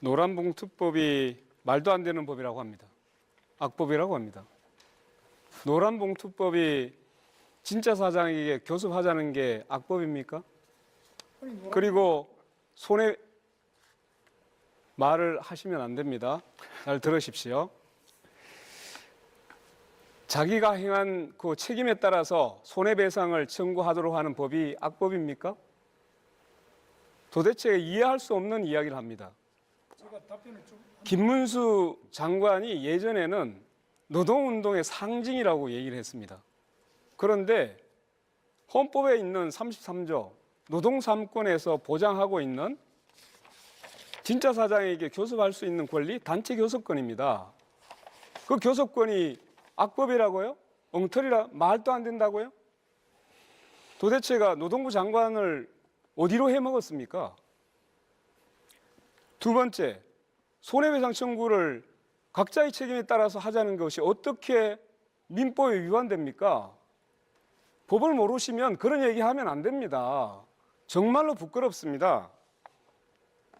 노란봉투법이 말도 안 되는 법이라고 합니다. 악법이라고 합니다. 노란봉투법이 진짜 사장에게 교섭하자는 게 악법입니까? 그리고 손해 말을 하시면 안 됩니다. 잘 들으십시오. 자기가 행한 그 책임에 따라서 손해배상을 청구하도록 하는 법이 악법입니까? 도대체 이해할 수 없는 이야기를 합니다. 김문수 장관이 예전에는 노동운동의 상징이라고 얘기를 했습니다. 그런데 헌법에 있는 33조 노동 3권에서 보장하고 있는 진짜 사장에게 교섭할 수 있는 권리 단체 교섭권입니다. 그 교섭권이 악법이라고요? 엉터리라 말도 안 된다고요? 도대체가 노동부 장관을 어디로 해먹었습니까? 두 번째, 손해배상 청구를 각자의 책임에 따라서 하자는 것이 어떻게 민법에 위반됩니까? 법을 모르시면 그런 얘기 하면 안 됩니다. 정말로 부끄럽습니다.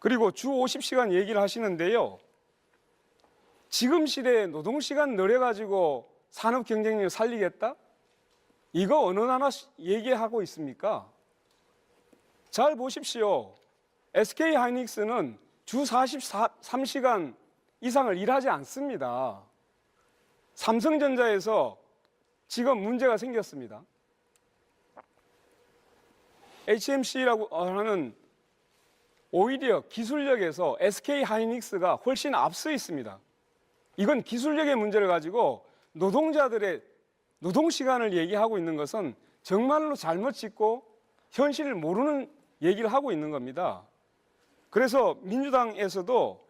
그리고 주 50시간 얘기를 하시는데요. 지금 시대에 노동시간 늘려가지고 산업 경쟁력을 살리겠다? 이거 어느 나라 시- 얘기하고 있습니까? 잘 보십시오. SK 하이닉스는 주 43시간 이상을 일하지 않습니다. 삼성전자에서 지금 문제가 생겼습니다. HMC라고 하는 오히려 기술력에서 SK 하이닉스가 훨씬 앞서 있습니다. 이건 기술력의 문제를 가지고 노동자들의 노동 시간을 얘기하고 있는 것은 정말로 잘못 짓고 현실을 모르는 얘기를 하고 있는 겁니다. 그래서 민주당에서도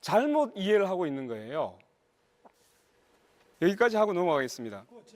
잘못 이해를 하고 있는 거예요. 여기까지 하고 넘어가겠습니다. 그